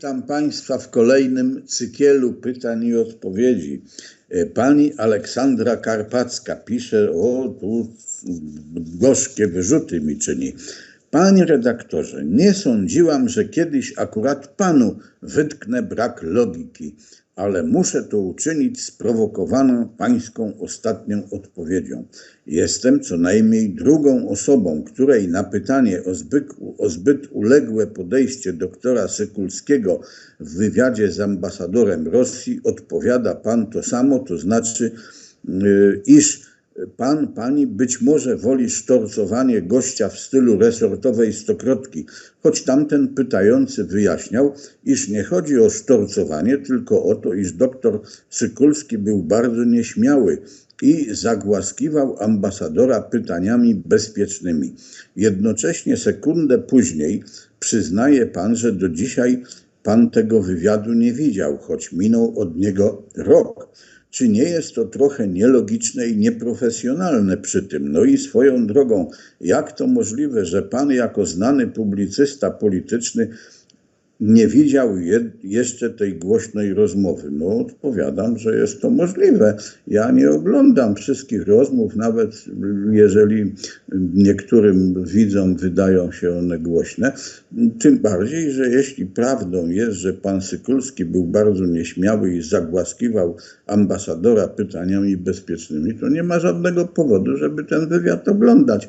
Witam Państwa w kolejnym cykielu pytań i odpowiedzi. E, Pani Aleksandra Karpacka pisze, o tu gorzkie wyrzuty mi czyni. Panie redaktorze, nie sądziłam, że kiedyś akurat Panu wytknę brak logiki, ale muszę to uczynić sprowokowaną Pańską ostatnią odpowiedzią. Jestem co najmniej drugą osobą, której na pytanie o zbyt, o zbyt uległe podejście doktora Sykulskiego w wywiadzie z ambasadorem Rosji odpowiada Pan to samo, to znaczy, yy, iż Pan, pani być może woli sztorcowanie gościa w stylu resortowej stokrotki, choć tamten pytający wyjaśniał, iż nie chodzi o sztorcowanie, tylko o to, iż doktor Sykulski był bardzo nieśmiały i zagłaskiwał ambasadora pytaniami bezpiecznymi. Jednocześnie sekundę później przyznaje pan, że do dzisiaj pan tego wywiadu nie widział, choć minął od niego rok. Czy nie jest to trochę nielogiczne i nieprofesjonalne przy tym? No i swoją drogą, jak to możliwe, że pan jako znany publicysta polityczny nie widział je, jeszcze tej głośnej rozmowy. No odpowiadam, że jest to możliwe. Ja nie oglądam wszystkich rozmów, nawet jeżeli niektórym widzom wydają się one głośne. Tym bardziej, że jeśli prawdą jest, że pan Sykulski był bardzo nieśmiały i zagłaskiwał ambasadora pytaniami bezpiecznymi, to nie ma żadnego powodu, żeby ten wywiad oglądać.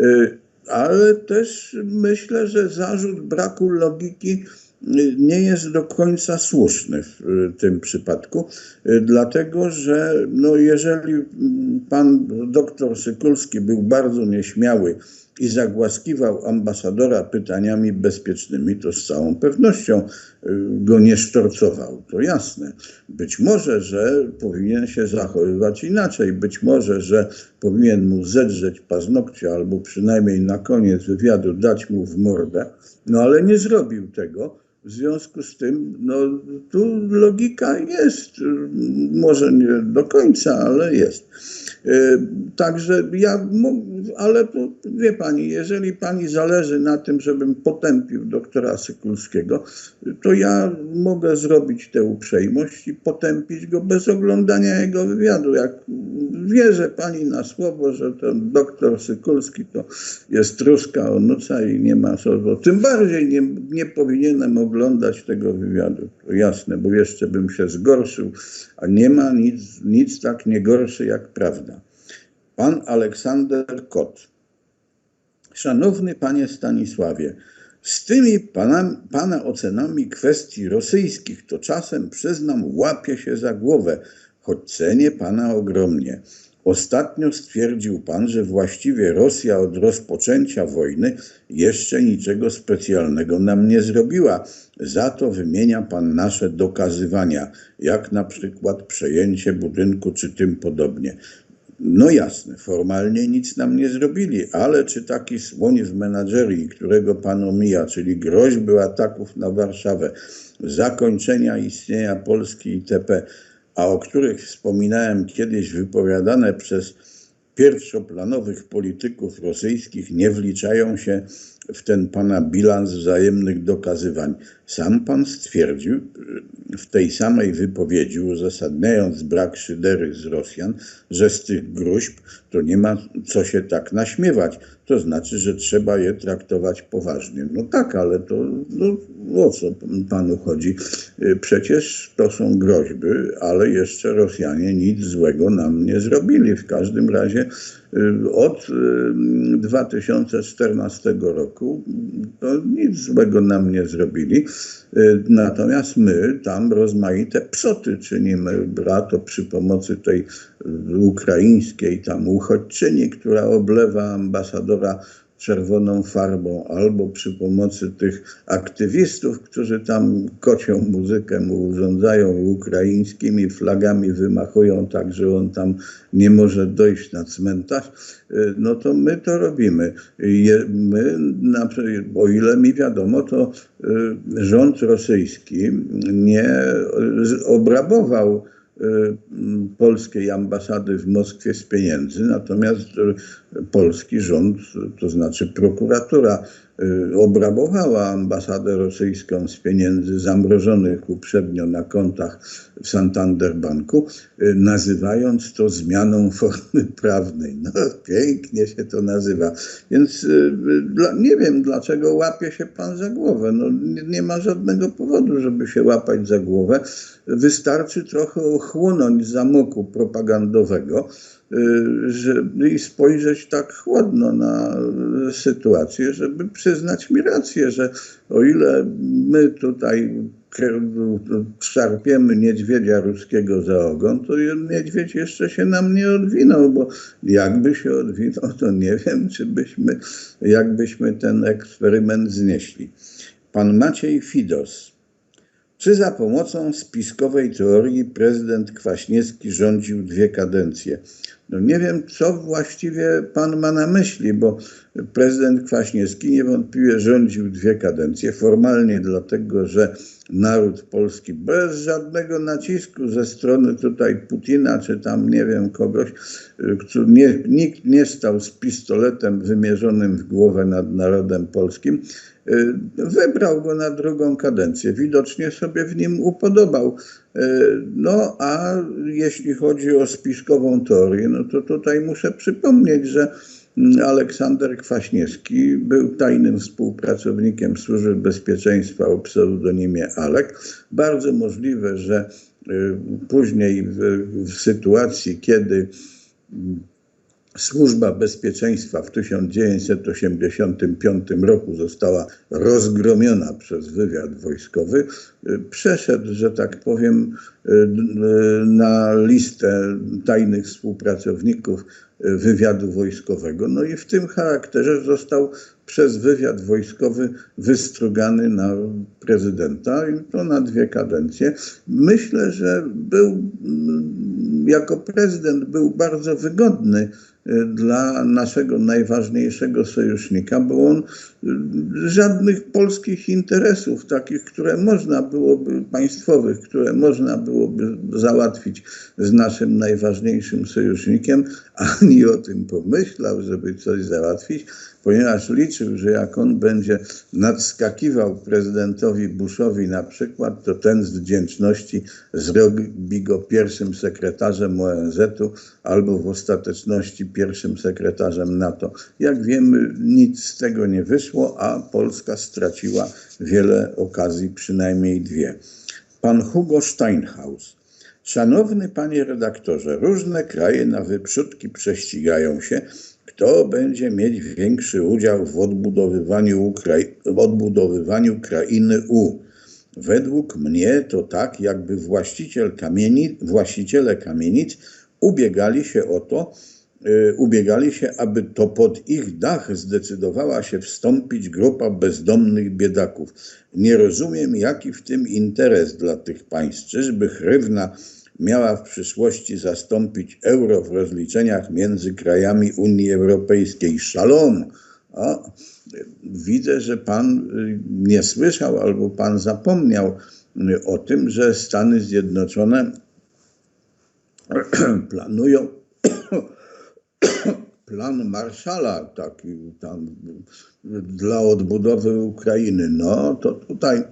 Y, ale też myślę, że zarzut braku logiki nie jest do końca słuszny w tym przypadku, dlatego że no jeżeli pan doktor Sykulski był bardzo nieśmiały i zagłaskiwał ambasadora pytaniami bezpiecznymi, to z całą pewnością y, go nie sztorcował. To jasne. Być może, że powinien się zachowywać inaczej. Być może, że powinien mu zedrzeć paznokcie albo przynajmniej na koniec wywiadu dać mu w mordę, no ale nie zrobił tego w związku z tym, no tu logika jest, może nie do końca, ale jest. E, także ja, ale wie pani, jeżeli pani zależy na tym, żebym potępił doktora Sykulskiego, to ja mogę zrobić tę uprzejmość i potępić go bez oglądania jego wywiadu. Jak wierzę pani na słowo, że ten doktor Sykulski to jest troska o noca i nie ma co, tym bardziej nie, nie powinienem oglądać tego wywiadu. To jasne, bo jeszcze bym się zgorszył, a nie ma nic, nic tak nie gorszy jak prawda. Pan Aleksander Kot. Szanowny panie Stanisławie, z tymi pana, ocenami kwestii rosyjskich to czasem, przyznam, łapie się za głowę, choć cenię pana ogromnie. Ostatnio stwierdził pan, że właściwie Rosja od rozpoczęcia wojny jeszcze niczego specjalnego nam nie zrobiła. Za to wymienia pan nasze dokazywania, jak na przykład przejęcie budynku czy tym podobnie. No jasne, formalnie nic nam nie zrobili, ale czy taki słoń w menadżerii, którego pan omija, czyli groźby ataków na Warszawę, zakończenia istnienia Polski itp., a o których wspominałem kiedyś wypowiadane przez pierwszoplanowych polityków rosyjskich, nie wliczają się w ten pana bilans wzajemnych dokazywań. Sam pan stwierdził w tej samej wypowiedzi, uzasadniając brak szydery z Rosjan, że z tych gruźb to nie ma co się tak naśmiewać. To znaczy, że trzeba je traktować poważnie. No tak, ale to no, o co panu chodzi? Przecież to są groźby, ale jeszcze Rosjanie nic złego nam nie zrobili. W każdym razie od 2014 roku to nic złego nam nie zrobili. Natomiast my tam rozmaite psoty czynimy, to przy pomocy tej ukraińskiej tam uchodźczyni, która oblewa ambasadora czerwoną farbą, albo przy pomocy tych aktywistów, którzy tam kocią muzykę mu urządzają ukraińskimi flagami wymachują tak, że on tam nie może dojść na cmentarz, y, no to my to robimy. My, o ile mi wiadomo, to y, rząd rosyjski nie obrabował Y, polskiej ambasady w Moskwie z pieniędzy, natomiast y, polski rząd, to znaczy prokuratura y, obrabowała ambasadę rosyjską z pieniędzy zamrożonych uprzednio na kontach w Santander Banku, y, nazywając to zmianą formy prawnej. No pięknie się to nazywa. Więc y, dla, nie wiem, dlaczego łapie się pan za głowę. No, nie, nie ma żadnego powodu, żeby się łapać za głowę. Wystarczy trochę ochłonąć zamoku propagandowego Y, żeby, i spojrzeć tak chłodno na sytuację, żeby przyznać mi rację, że o ile my tutaj szarpiemy niedźwiedzia ruskiego za ogon, to niedźwiedź jeszcze się nam nie odwinął, bo jakby się odwinął, to nie wiem, czy byśmy, jakbyśmy ten eksperyment znieśli. Pan Maciej Fidos czy za pomocą spiskowej teorii prezydent Kwaśniewski rządził dwie kadencje? No nie wiem, co właściwie pan ma na myśli, bo prezydent Kwaśniewski niewątpliwie rządził dwie kadencje. Formalnie dlatego, że naród polski bez żadnego nacisku ze strony tutaj Putina, czy tam nie wiem kogoś, nie, nikt nie stał z pistoletem wymierzonym w głowę nad narodem polskim, wybrał go na drugą kadencję. Widocznie sobie w nim upodobał. No a jeśli chodzi o spiskową teorię, no to tutaj muszę przypomnieć, że Aleksander Kwaśniewski był tajnym współpracownikiem Służby Bezpieczeństwa o pseudonimie Alek. Bardzo możliwe, że y, później w, w sytuacji, kiedy Służba Bezpieczeństwa w 1985 roku została rozgromiona przez wywiad wojskowy. Przeszedł, że tak powiem, na listę tajnych współpracowników wywiadu wojskowego. No i w tym charakterze został przez wywiad wojskowy wystrugany na prezydenta i to na dwie kadencje. Myślę, że był jako prezydent był bardzo wygodny dla naszego najważniejszego sojusznika, bo on y, żadnych polskich interesów, takich, które można byłoby, państwowych, które można byłoby załatwić z naszym najważniejszym sojusznikiem, ani o tym pomyślał, żeby coś załatwić, ponieważ liczył, że jak on będzie nadskakiwał prezydentowi Bushowi na przykład, to ten z wdzięczności zrobi go pierwszym sekretarzem ONZ-u albo w ostateczności pierwszym sekretarzem NATO. Jak wiemy, nic z tego nie wyszło, a Polska straciła wiele okazji, przynajmniej dwie. Pan Hugo Steinhaus. Szanowny panie redaktorze, różne kraje na wyprzódki prześcigają się, kto będzie mieć większy udział w odbudowywaniu, Ukrai w odbudowywaniu krainy U. Według mnie to tak, jakby właściciel kamieni właściciele kamienic ubiegali się o to, ubiegali się, aby to pod ich dach zdecydowała się wstąpić grupa bezdomnych biedaków. Nie rozumiem, jaki w tym interes dla tych państw. Czyżby chrywna miała w przyszłości zastąpić euro w rozliczeniach między krajami Unii Europejskiej. Szalom! O, widzę, że pan y, nie słyszał albo pan zapomniał y, o tym, że Stany Zjednoczone planują plan Marszala taki tam dla odbudowy Ukrainy. No to tutaj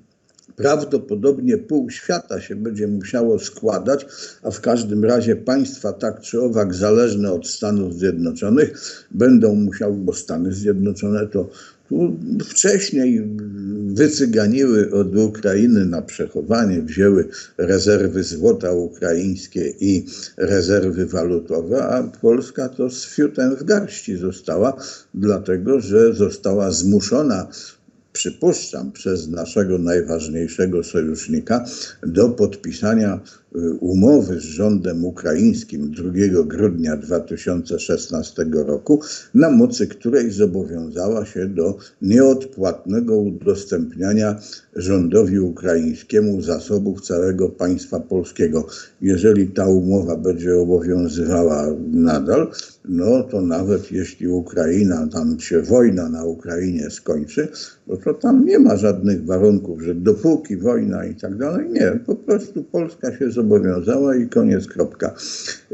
prawdopodobnie pół świata się będzie musiało składać, a w każdym razie państwa tak czy owak zależne od Stanów Zjednoczonych będą musiały, bo Stany Zjednoczone to wcześniej wycyganiły od Ukrainy na przechowanie, wzięły rezerwy złota ukraińskie i rezerwy walutowe, a Polska to z fiutem w garści została, dlatego że została zmuszona przypuszczam, przez naszego najważniejszego sojusznika do podpisania umowy z rządem ukraińskim 2 grudnia 2016 roku, na mocy której zobowiązała się do nieodpłatnego udostępniania rządowi ukraińskiemu zasobów całego państwa polskiego. Jeżeli ta umowa będzie obowiązywała nadal, no to nawet jeśli Ukraina, tam się wojna na Ukrainie skończy, no to tam nie ma żadnych warunków, że dopóki wojna i tak dalej, nie, po prostu Polska się zobowiązała i koniec, kropka.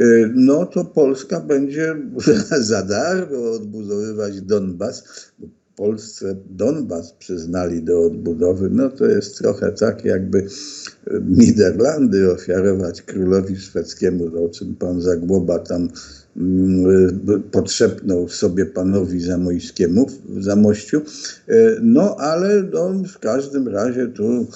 Y, no to Polska będzie za darmo odbudowywać Donbas, Polsce Donbas przyznali do odbudowy, no to jest trochę tak, jakby Niderlandy ofiarować królowi szwedzkiemu, o czym pan Zagłoba tam podszepnął sobie panowi Zamojskiemu w Zamościu. No ale no, w każdym razie tu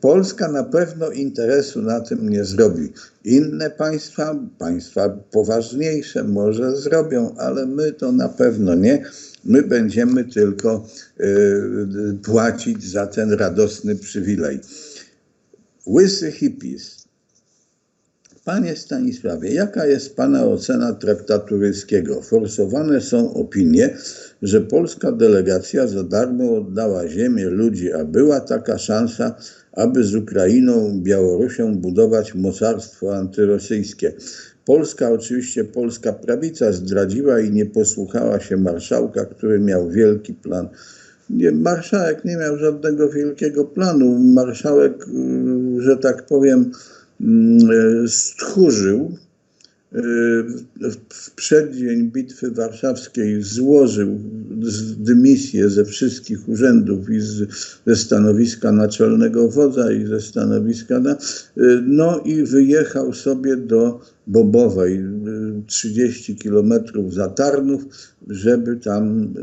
Polska na pewno interesu na tym nie zrobi. Inne państwa, państwa poważniejsze może zrobią, ale my to na pewno nie. My będziemy tylko y, płacić za ten radosny przywilej. Łysy hippies. Panie Stanisławie, jaka jest Pana ocena traktatu ryskiego? Forsowane są opinie, że polska delegacja za darmo oddała ziemię, ludzi, a była taka szansa, aby z Ukrainą, Białorusią budować mocarstwo antyrosyjskie. Polska, oczywiście polska prawica zdradziła i nie posłuchała się marszałka, który miał wielki plan. Nie, marszałek nie miał żadnego wielkiego planu. Marszałek, y, że tak powiem, stchórzył w przeddzień Bitwy Warszawskiej złożył dymisję ze wszystkich urzędów i z, ze stanowiska naczelnego wodza i ze stanowiska, no i wyjechał sobie do Bobowej, 30 kilometrów za Tarnów, żeby tam,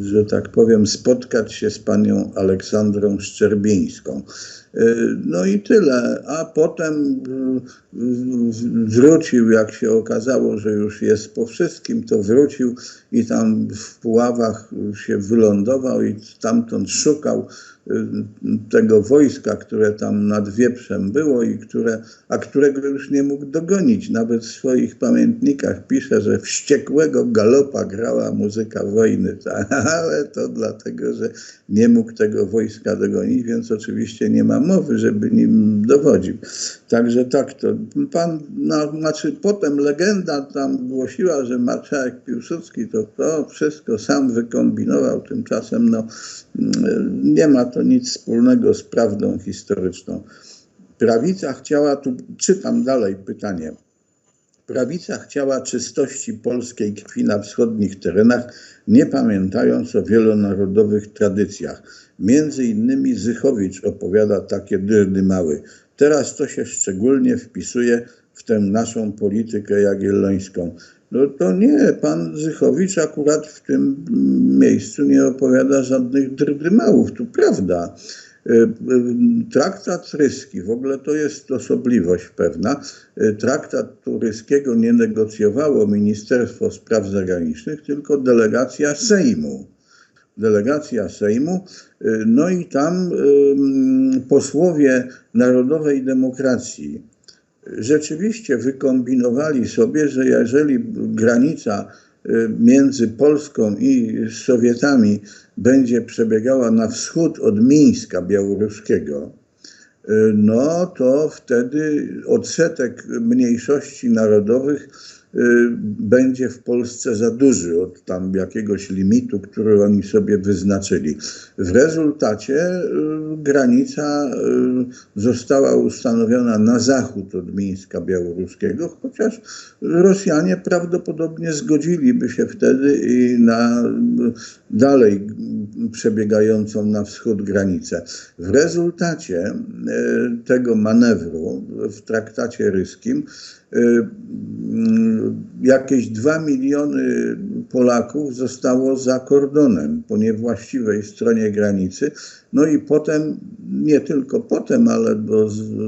że tak powiem, spotkać się z panią Aleksandrą Szczerbińską. No i tyle. A potem wrócił, jak się okazało, że już jest po wszystkim, to wrócił i tam w Puławach się wylądował i stamtąd szukał tego wojska, które tam nad Wieprzem było i które, a którego już nie mógł dogonić. Nawet w swoich pamiętnikach pisze, że wściekłego galopa grała muzyka wojny, ale to dlatego, że nie mógł tego wojska dogonić, więc oczywiście nie ma mowy, żeby nim dowodził. Także tak to. Pan, no, znaczy potem legenda tam głosiła, że marszałek Piłsudski to to wszystko sam wykombinował, tymczasem no, nie ma to nic wspólnego z prawdą historyczną. Prawica chciała, tu czytam dalej pytanie. Prawica chciała czystości polskiej krwi na wschodnich terenach, nie pamiętając o wielonarodowych tradycjach. Między innymi Zychowicz opowiada takie dyrdy mały. Teraz to się szczególnie wpisuje w tę naszą politykę jagiellońską. No to nie, pan Zychowicz akurat w tym miejscu nie opowiada żadnych drdymałów, tu prawda. E, e, traktat ryski, w ogóle to jest osobliwość pewna. E, traktat turyskiego nie negocjowało Ministerstwo Spraw Zagranicznych, tylko delegacja Sejmu. Delegacja Sejmu, no i tam posłowie Narodowej Demokracji rzeczywiście wykombinowali sobie, że jeżeli granica y, między Polską i Sowietami będzie przebiegała na wschód od Mińska białoruskiego, y, no to wtedy odsetek mniejszości narodowych będzie w Polsce za duży od tam jakiegoś limitu, który oni sobie wyznaczyli. W rezultacie y, granica y, została ustanowiona na zachód od Mińska Białoruskiego, chociaż Rosjanie prawdopodobnie zgodziliby się wtedy i na dalej przebiegającą na wschód granicę. W rezultacie tego manewru w traktacie ryskim jakieś 2 miliony Polaków zostało za kordonem po niewłaściwej stronie granicy. No i potem, nie tylko potem, ale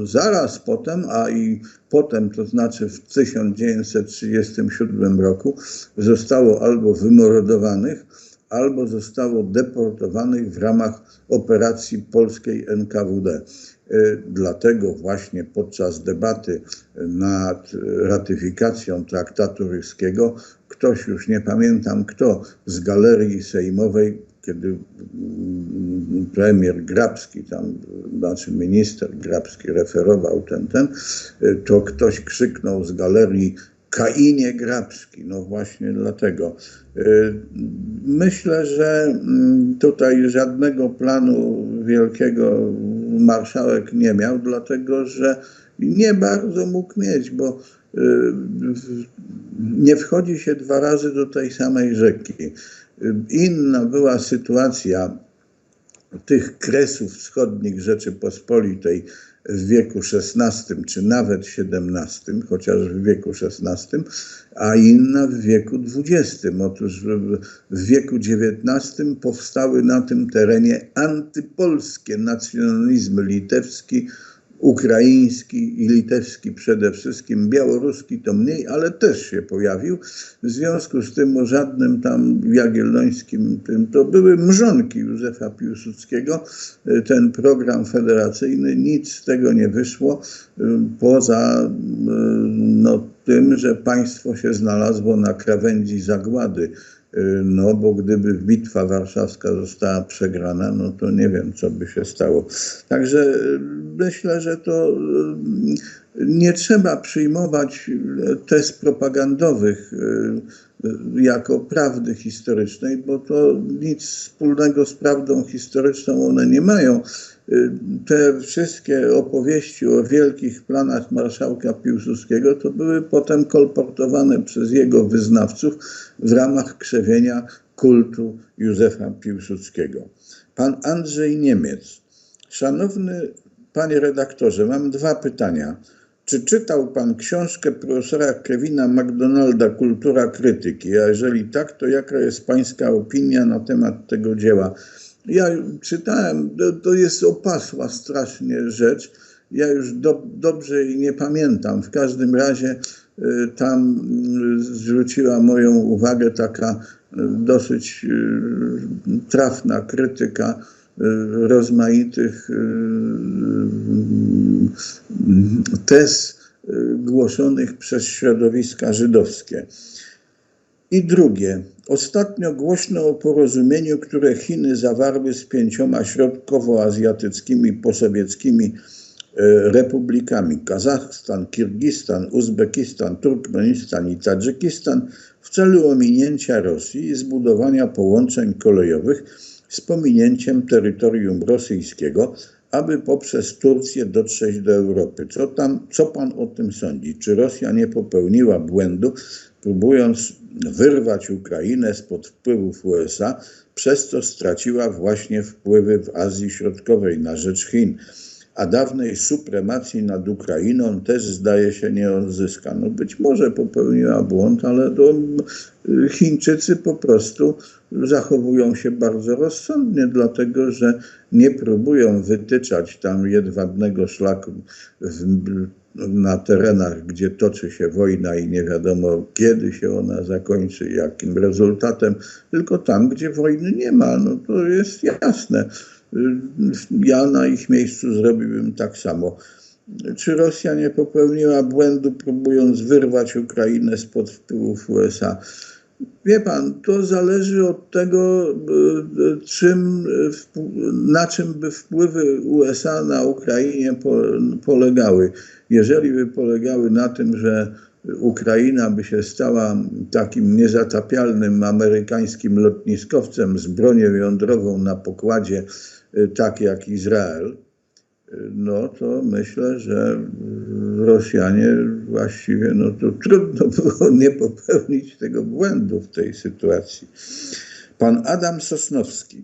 zaraz potem, a i potem, to znaczy w 1937 roku, zostało albo wymordowanych, albo zostało deportowanych w ramach operacji polskiej NKWD. Y, dlatego właśnie podczas debaty nad ratyfikacją traktatu ryskiego ktoś, już nie pamiętam kto, z galerii sejmowej, kiedy mm, premier Grabski, tam, znaczy minister Grabski referował ten, ten, y, to ktoś krzyknął z galerii Kainie Grabski. No właśnie dlatego. Y, myślę, że mm, tutaj żadnego planu wielkiego marszałek nie miał, dlatego że nie bardzo mógł mieć, bo y, nie wchodzi się dwa razy do tej samej rzeki. Inna była sytuacja tych kresów wschodnich Rzeczypospolitej w wieku XVI czy nawet XVII, chociaż w wieku XVI, a inna w wieku XX. Otóż w wieku XIX powstały na tym terenie antypolskie nacjonalizmy litewski, ukraiński i litewski przede wszystkim, białoruski to mniej, ale też się pojawił. W związku z tym o żadnym tam jagiellońskim tym, to były mrzonki Józefa Piłsudskiego. Ten program federacyjny, nic z tego nie wyszło, poza no, tym, że państwo się znalazło na krawędzi zagłady no bo gdyby bitwa warszawska została przegrana, no to nie wiem, co by się stało. Także y, myślę, że to y, nie trzeba przyjmować tez propagandowych jako prawdy historycznej, bo to nic wspólnego z prawdą historyczną one nie mają. Te wszystkie opowieści o wielkich planach marszałka Piłsudskiego to były potem kolportowane przez jego wyznawców w ramach krzewienia kultu Józefa Piłsudskiego. Pan Andrzej Niemiec. Szanowny panie redaktorze, mam dwa pytania. Czy czytał pan książkę profesora Kevina McDonalda Kultura krytyki? A jeżeli tak, to jaka jest pańska opinia na temat tego dzieła? Ja czytałem, to, to jest opasła strasznie rzecz. Ja już do, dobrze jej nie pamiętam. W każdym razie y, tam y, zwróciła moją uwagę taka y, dosyć trafna krytyka rozmaitych tez głoszonych przez środowiska żydowskie. I drugie, ostatnio głośno o porozumieniu, które Chiny zawarły z pięcioma środkowoazjatyckimi posowieckimi e, republikami. Kazachstan, Kirgistan, Uzbekistan, Turkmenistan i Tadżykistan w celu ominięcia Rosji i zbudowania połączeń kolejowych z pominięciem terytorium rosyjskiego, aby poprzez Turcję dotrzeć do Europy. Co, tam, co pan o tym sądzi? Czy Rosja nie popełniła błędu, próbując wyrwać Ukrainę spod wpływów USA, przez co straciła właśnie wpływy w Azji Środkowej na rzecz Chin, a dawnej supremacji nad Ukrainą też zdaje się nie odzyska. No być może popełniła błąd, ale to Chińczycy po prostu zachowują się bardzo rozsądnie, dlatego że nie próbują wytyczać tam jedwabnego szlaku w na terenach, gdzie toczy się wojna i nie wiadomo kiedy się ona zakończy, jakim rezultatem, tylko tam, gdzie wojny nie ma. No to jest jasne. Ja na ich miejscu zrobiłbym tak samo. Czy Rosja nie popełniła błędu, próbując wyrwać Ukrainę spod wpływów USA? Wie pan, to zależy od tego, czym, na czym by wpływy USA na Ukrainie polegały jeżeli by polegały na tym, że Ukraina by się stała takim niezatapialnym amerykańskim lotniskowcem z bronią jądrową na pokładzie, y, tak jak Izrael, y, no to myślę, że Rosjanie właściwie, no to trudno było nie popełnić tego błędu w tej sytuacji. Pan Adam Sosnowski.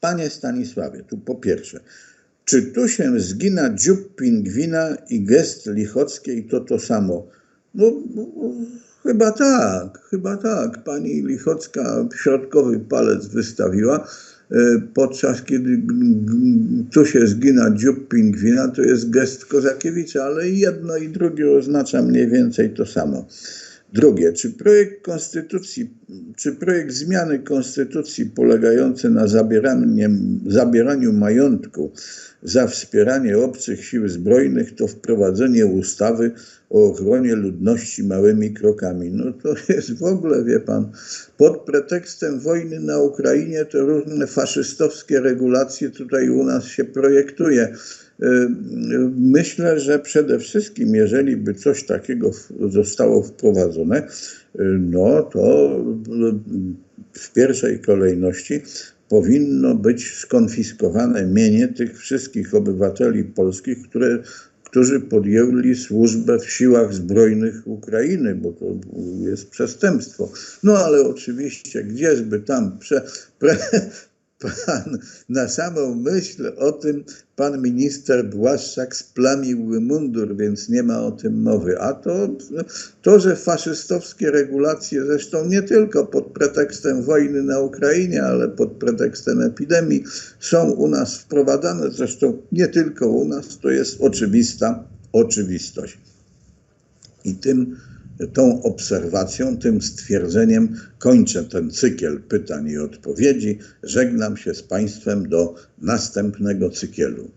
Panie Stanisławie, tu po pierwsze, czy tu się zgina dziób pingwina i gest Lichockiej to to samo? No, chyba tak, chyba tak. Pani Lichocka środkowy palec wystawiła, e, podczas kiedy tu się zgina dziób pingwina, to jest gest Kozakiewicza, ale jedno i drugie oznacza mniej więcej to samo. Drugie, czy projekt konstytucji, czy projekt zmiany konstytucji polegający na zabieraniu majątku za wspieranie obcych sił zbrojnych to wprowadzenie ustawy o ochronie ludności małymi krokami. No to jest w ogóle, wie pan, pod pretekstem wojny na Ukrainie to różne faszystowskie regulacje tutaj u nas się projektuje. Y, myślę, że przede wszystkim, jeżeli by coś takiego zostało wprowadzone, y, no to w pierwszej kolejności powinno być skonfiskowane mienie tych wszystkich obywateli polskich, które którzy podjęli służbę w siłach zbrojnych Ukrainy, bo to jest przestępstwo. No ale oczywiście, gdzieżby tam prze, pre, pan, na samą myśl o tym pan minister Błaszczak splamił mundur, więc nie ma o tym mowy. A to, to, że faszystowskie regulacje, zresztą nie tylko pod pretekstem wojny na Ukrainie, ale pod pretekstem epidemii, są u nas wprowadzane, zresztą nie tylko u nas, to jest oczywista oczywistość. I tym, tą obserwacją, tym stwierdzeniem kończę ten cykl pytań i odpowiedzi. Żegnam się z Państwem do następnego cyklu.